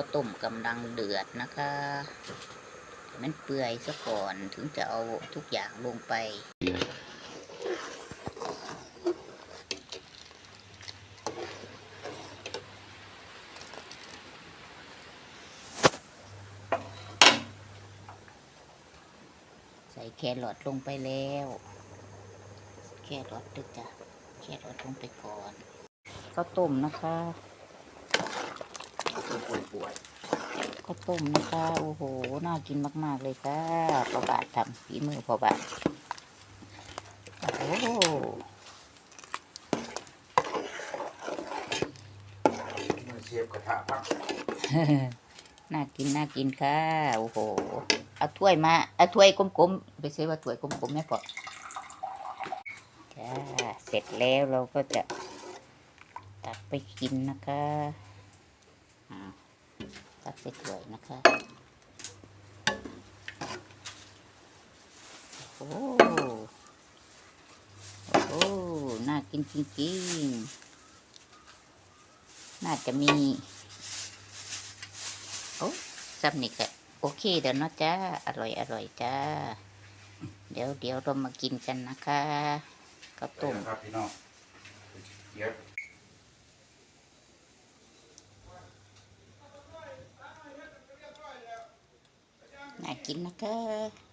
ข้าวต้มกำลังเดือดนะคะมันเปื่อยซะก่อนถึงจะเอาทุกอย่างลงไป ใส่แครอทลงไปแล้ว แครอทดึกจ้ะแครอทลงไปก่อนข้าวต้มนะคะ ตัวป่วยป่วยข้าวต้มนะคะโอ้โห น่ากินมาก ๆ เลยค่ะพอบาททำฝีมือพอบาทโอ้โหมือเชฟกระทะพักน่ากินน่ากินค่ะโอ้โหเอาถ้วยมาเอาถ้วยกลมๆไปซื้อว่าถ้วยกลมๆแม่ปอจ้าเสร็จแล้วเราก็จะตักไปกินนะคะอ่า ตักใส่ถ้วยนะคะโอ้โหโอ้โหน่ากินจริงๆน่าจะมีโอ้ซับนี่ก็โอเคเดี๋ยวนะจ้าอร่อยอร่อยจ้า เดี๋ยวเดี๋ยวเรามากินกันนะคะข้าวต้ม ครับพี่น้องเดี๋ยว น่า กินนะคะ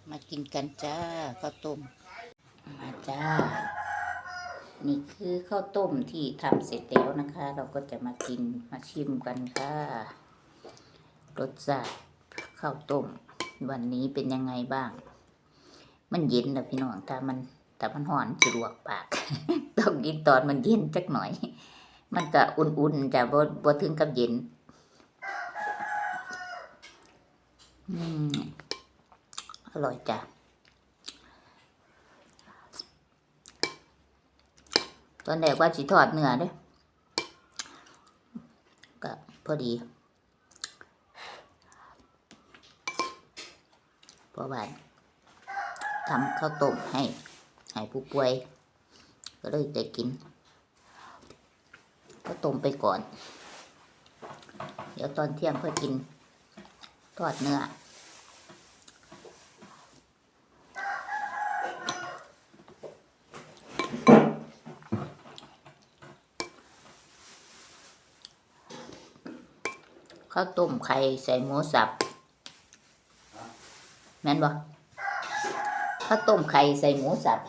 มากินกันจ้าข้าวต้ม มาจ้า นี่คือข้าวต้มที่ทำเสร็จแล้วนะคะ เราก็จะมากินมาชิมกันค่ะรสชาติข้าวต้ม วันนี้เป็นยังไงบ้าง มันเย็นนะพี่น้องถ้ามันแต่มันห่อนสะดวกปาก ต้องกินตอนมันเย็นจักหน่อย มันก็อุ่นๆจะบ่บ่ถึงกับเย็นอืม อร่อยจ้ะตอนแรกว่าสิทอดเนื้อเด้ก็พอดีพราะว่าทำข้าวต้มให้ให้ผู้ป่วย ก็เลยได้กินก็ต้มไปก่อน เดี๋ยวตอนเที่ยงค่อยกินทอดเนื้อ ข้าวต้มไข่ใส่หมูสับแม่นบ่ข้าวต้มไข่ใส่หมูสับ